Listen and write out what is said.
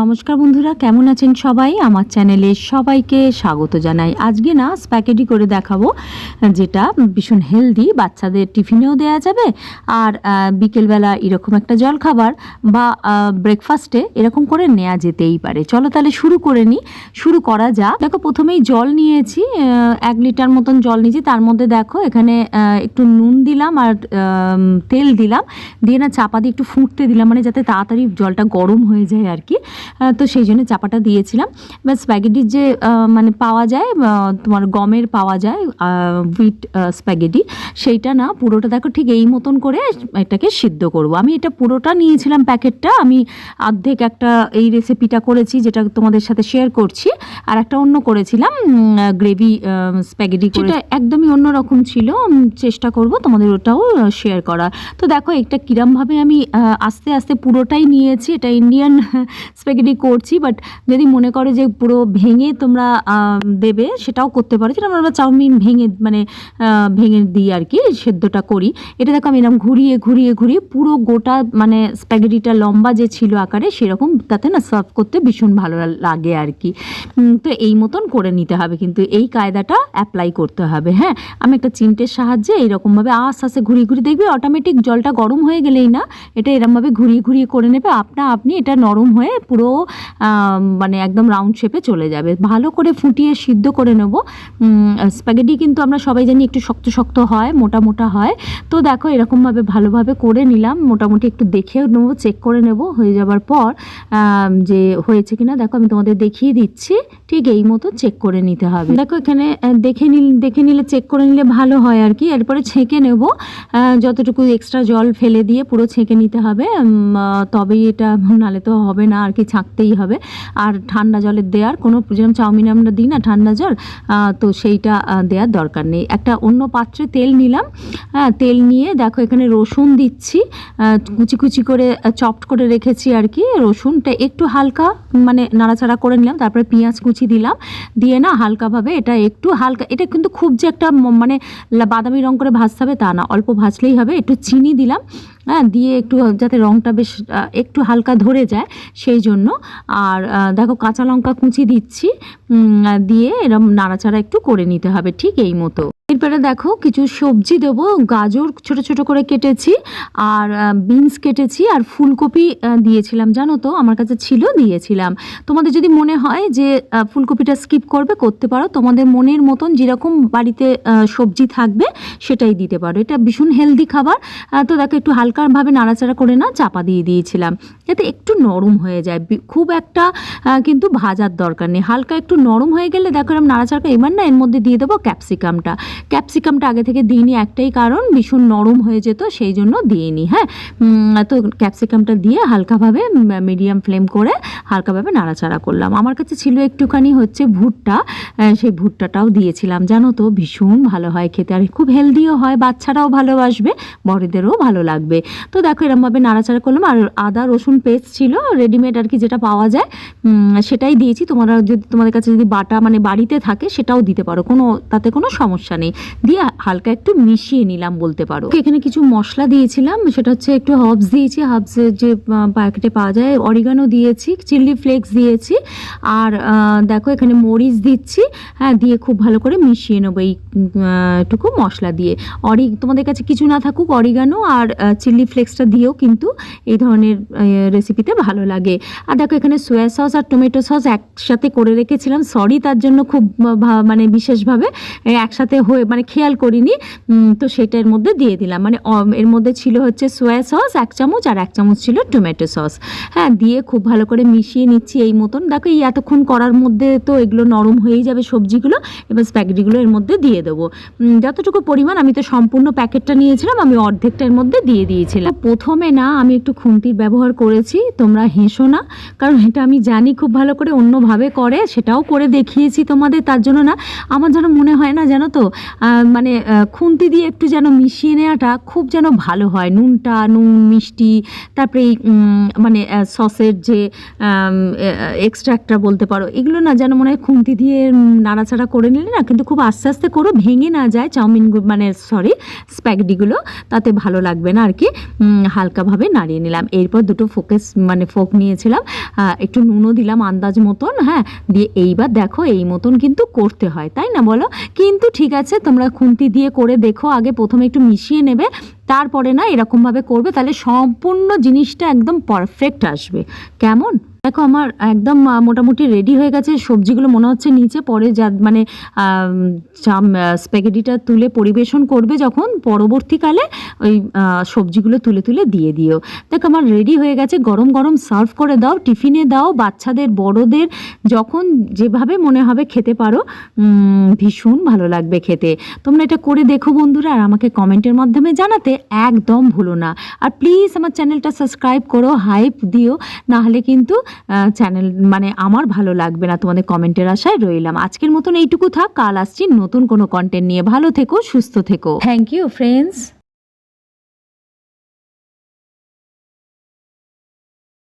নমস্কার বন্ধুরা, কেমন আছেন সবাই? আমার চ্যানেলে সবাইকে স্বাগত জানাই। আজকে না স্প্যাকেটি করে দেখাবো, যেটা ভীষণ হেলদি বাচ্চাদের টিফিনেও দেওয়া যাবে, আর বিকেলবেলা এরকম একটা জল খাবার বা ব্রেকফাস্টে এরকম করে নেওয়া যেতেই পারে। চলো তাহলে শুরু করে নিই শুরু করা যাক। দেখো, প্রথমেই জল নিয়েছি এক লিটার মতন জল নিয়েছি। তার মধ্যে দেখো, এখানে একটু নুন দিলাম আর তেল দিলাম। দিয়ে না, চাপা দিয়ে একটু ফুটতে দিলাম মানে যাতে তাড়াতাড়ি জলটা গরম হয়ে যায় আর কি। তো সেই জন্য চাপাটা দিয়েছিলাম। এবার স্প্যাগেটির যে মানে পাওয়া যায় তোমার গমের পাওয়া যায় উইট স্প্যাগেটি সেইটা না, পুরোটা দেখো ঠিক এই মতন করে এটাকে সিদ্ধ করব। আমি এটা পুরোটা নিয়েছিলাম প্যাকেটটা, আমি অর্ধেক একটা এই রেসিপিটা করেছি, যেটা তোমাদের সাথে শেয়ার করছি, আর একটা অন্য করেছিলাম গ্রেভি স্প্যাগেটি করে। একদমই অন্যরকম ছিল চেষ্টা করব তোমাদের ওটাও শেয়ার করা তো দেখো একটা কিরমভাবে আমি আস্তে আস্তে পুরোটাই নিয়েছি, এটা ইন্ডিয়ান স্প্যাগেটি করছি বাট যদি মনে করো যে পুরো ভেঙে তোমরা দেবে, সেটাও করতে পারো। যেটা আমরা চাউমিন ভেঙে মানে ভেঙে দিই আর কি, সেদ্ধটা করি। এটা দেখো আমি এরকম ঘুরিয়ে ঘুরিয়ে ঘুরিয়ে পুরো গোটা মানে স্প্যাগেটিটা লম্বা যে ছিল আকারে, সেরকম তাতে না সার্ভ করতে ভীষণ ভালো লাগে আর কি। তো এই মতন করে নিতে হবে, কিন্তু এই কায়দাটা অ্যাপ্লাই করতে হবে হ্যাঁ? আমি একটা চিমটের সাহায্যে এইরকমভাবে আস্তে আস্তে ঘুরিয়ে ঘুরিয়ে দেখবে অটোমেটিক জলটা গরম হয়ে গেলেই না, এটা এরমভাবে ঘুরিয়ে ঘুরিয়ে করে নেবে। আপনা, আপনি এটা নরম হয়ে পুরো আম, মানে একদম রাউন্ড শেপে চলে যাবে। ভালো করে ফুটিয়ে সিদ্ধ করে নেব। স্প্যাগেটি কিন্তু আমরা সবাই জানি একটু শক্ত শক্ত হয় মোটা মোটা হয়। তো দেখো এরকমভাবে ভালোভাবে করে নিলাম। মোটামুটি একটু দেখে নেব চেক করে নেব। হয়ে যাবার পর যে হয়েছে কিনা দেখো আমি তোমাদের দেখিয়ে দিচ্ছি। ঠিক এই মতো চেক করে নিতে হবে। দেখো এখানে দেখে নিল দেখে নিলে চেক করে নিলে ভালো হয় আর কি। এরপরে ছেঁকে নেব। যতটুকু এক্সট্রা জল ফেলে দিয়ে পুরো ছেঁকে নিতে হবে। তবেই এটা নালে তো হবে না আর কি। ছাঁকতেই হবে। আর ঠান্ডা জলের দেওয়ার কোনো যেরকম চাউমিন আমরা দিই না ঠান্ডা জল তো সেইটা দেওয়ার দরকার নেই। একটা অন্য পাত্রে তেল নিলাম হ্যাঁ তেল নিয়ে দেখো এখানে রসুন দিচ্ছি কুচি কুচি করে চপড করে রেখেছি আর কি রসুনটা একটু হালকা মানে নাড়াচাড়া করে নিলাম, তারপরে পেঁয়াজ কুচি দিলাম। দিয়ে না হালকাভাবে এটা একটু হালকা, এটা কিন্তু খুব যে একটা মানে বাদামি রং করে ভাজতে হবে তা না, অল্প ভাজলেই হবে, একটু চিনি দিলাম। হ্যাঁ দিয়ে একটু যাতে রংটা বেশ একটু হালকা ধরে যায়, সেই জন্য। আর দেখো কাঁচা লঙ্কা কুচি দিচ্ছি দিয়ে এরম নাড়াচাড়া একটু করে নিতে হবে, ঠিক এই মতো। এরপরে দেখো কিছু সবজি দেবো, গাজর ছোট ছোট করে কেটেছি, আর বিনস কেটেছি, আর ফুলকপি দিয়েছিলাম, জানো তো, আমার কাছে ছিল, দিয়েছিলাম। তোমাদের যদি মনে হয় যে ফুলকপিটা স্কিপ করবে, করতে পারো। তোমাদের মনের মতন যেরকম বাড়িতে সবজি থাকবে, সেটাই দিতে পারো। এটা ভীষণ হেলদি খাবার। তো দেখো, একটু হালকাভাবে নাড়াচাড়া করে না, চাপা দিয়ে দিয়েছিলাম। যাতে একটু নরম হয়ে যায়। খুব একটা কিন্তু ভাজার দরকার নেই। হালকা একটু নরম হয়ে গেলে, দেখো এরকম নাড়াচাড়া এবার না, এর মধ্যে দিয়ে দেবো ক্যাপসিকামটা ক্যাপসিকামটা আগে থেকে দিইনি একটাই কারণ, ভীষণ নরম হয়ে যেত, সেই জন্য দিইনি হ্যাঁ। তো ক্যাপসিকামটা দিয়ে হালকাভাবে মিডিয়াম ফ্লেম করে হালকাভাবে নাড়াচাড়া করলাম। আমার কাছে ছিল একটুখানি হচ্ছে ভুট্টা সেই ভুট্টাটাও দিয়েছিলাম। জানো তো, ভীষণ ভালো হয় খেতে। আর খুব হেলদিও হয়, বাচ্চারাও ভালোবাসবে, বড়দেরও ভালো লাগবে। তো দেখো, এরমভাবে নাড়াচাড়া করলাম। আর আদা, রসুন পেস্ট ছিল রেডিমেড আর কি যেটা পাওয়া যায় সেটাই দিয়েছি। তোমরা যদি, তোমাদের কাছে যদি বাটা মানে বাড়িতে থাকে, সেটাও দিতে পারো। কোনো, তাতে কোনো সমস্যা নেই। দিয়ে হালকা একটু মিশিয়ে নিলাম বলতে পারো। এখানে কিছু মশলা দিয়েছিলাম সেটা হচ্ছে একটু হাবস দিয়েছি। হাবসের যে প্যাকেটে পাওয়া যায় অরিগানো দিয়েছি চিলি ফ্লেক্স দিয়েছি। আর দেখো এখানে মরিচ দিচ্ছি। হ্যাঁ দিয়ে খুব ভালো করে মিশিয়ে নেব এই আহ, টুকু মশলা দিয়ে। অরি তোমাদের কাছে কিছু না থাকুক অরিগানো আর চিলি ফ্লেক্সটা দিয়েও কিন্তু এই ধরনের রেসিপিতে ভালো লাগে। আর দেখো এখানে সোয়া সস আর টমেটো সস একসাথে করে রেখেছিলাম। সরি তার জন্য খুব মানে বিশেষভাবে একসাথে হয়ে মানে খেয়াল করিনি। তো সেটার মধ্যে দিয়ে দিলাম। মানে এর মধ্যে ছিল হচ্ছে সোয়া সস এক চামচ, আর এক চামচ ছিল টমেটো সস হ্যাঁ দিয়ে খুব ভালো করে মিশিয়ে নিচ্ছি এই মতন। দেখো, এই এতক্ষণ করার মধ্যে তো এগুলো নরম হয়েই যাবে সবজিগুলো। এবার স্প্যাগেটিগুলো এর মধ্যে দিয়ে দেবো। যতটুকু পরিমাণ আমি তো সম্পূর্ণ প্যাকেটটা নিয়েছিলাম, আমি অর্ধেকটা এর মধ্যে দিয়ে দিয়েছিলাম। প্রথমে না, আমি একটু খুন্তির ব্যবহার করেছি, তোমরা হেসো না। কারণ এটা আমি জানি খুব ভালো করে অন্যভাবে করে, সেটাও করে দেখিয়েছি তোমাদের, তার জন্য না, আমার যেন মনে হয় না জানো তো মানে খুন্তি দিয়ে একটু যেন মিশিয়ে নেওয়াটা খুব যেন ভালো হয়। নুনটা, নুন, মিষ্টি, তারপরে মানে সসের যে এক্সট্রাক্টটা বলতে পারো, এগুলো না যেন মনে হয় খুন্তি দিয়ে নাড়াচাড়া করে নিলে না কিন্তু খুব আস্তে আস্তে করো ভেঙে না যায় চাউমিন মানে সরি স্প্যাগেটিগুলো তাতে ভালো লাগবে না আর কি হালকাভাবে নাড়িয়ে নিলাম। এরপর দুটো ফোকেস মানে ফোক নিয়েছিলাম। একটু নুনও দিলাম আন্দাজ মতন হ্যাঁ? দিয়ে এইবার দেখো এই মতন কিন্তু করতে হয়, তাই না বলো? কিন্তু ঠিক আছে তোমরা খুন্তি দিয়ে করে দেখো আগে প্রথমে একটু মিশিয়ে নেবে। তারপরে না এরকমভাবে করবে, তাহলে সম্পূর্ণ জিনিসটা একদম পারফেক্ট আসবে। কেমন? দেখো আমার একদম মোটামুটি রেডি হয়ে গেছে, সবজিগুলো মনে হচ্ছে নিচে, পরে যা মানে স্প্যাগেটিটা তুলে পরিবেশন করবে যখন পরবর্তীকালে ওই সবজিগুলো তুলে তুলে দিয়ে দিও। দেখো আমার রেডি হয়ে গেছে, গরম গরম সার্ভ করে দাও টিফিনে দাও, বাচ্চাদের, বড়দের, যখন যেভাবে মনে হবে খেতে পারো ভীষণ ভালো লাগবে খেতে। তোমরা এটা করে দেখো বন্ধুরা, আর আমাকে কমেন্টের মাধ্যমে জানাতে। একদম ভুলো না। আর প্লিজ আমার চ্যানেলটা সাবস্ক্রাইব করো হাইপ দিও, নাহলে কিন্তু চ্যানেল মানে আমার ভালো লাগবে না, তোমাদের কমেন্টের আশায় রইলাম। আজকের মতন এইটুকু থাক, কাল আসছি নতুন কোনো কন্টেন্ট নিয়ে। ভালো থেকো, সুস্থ থেকো। Thank you friends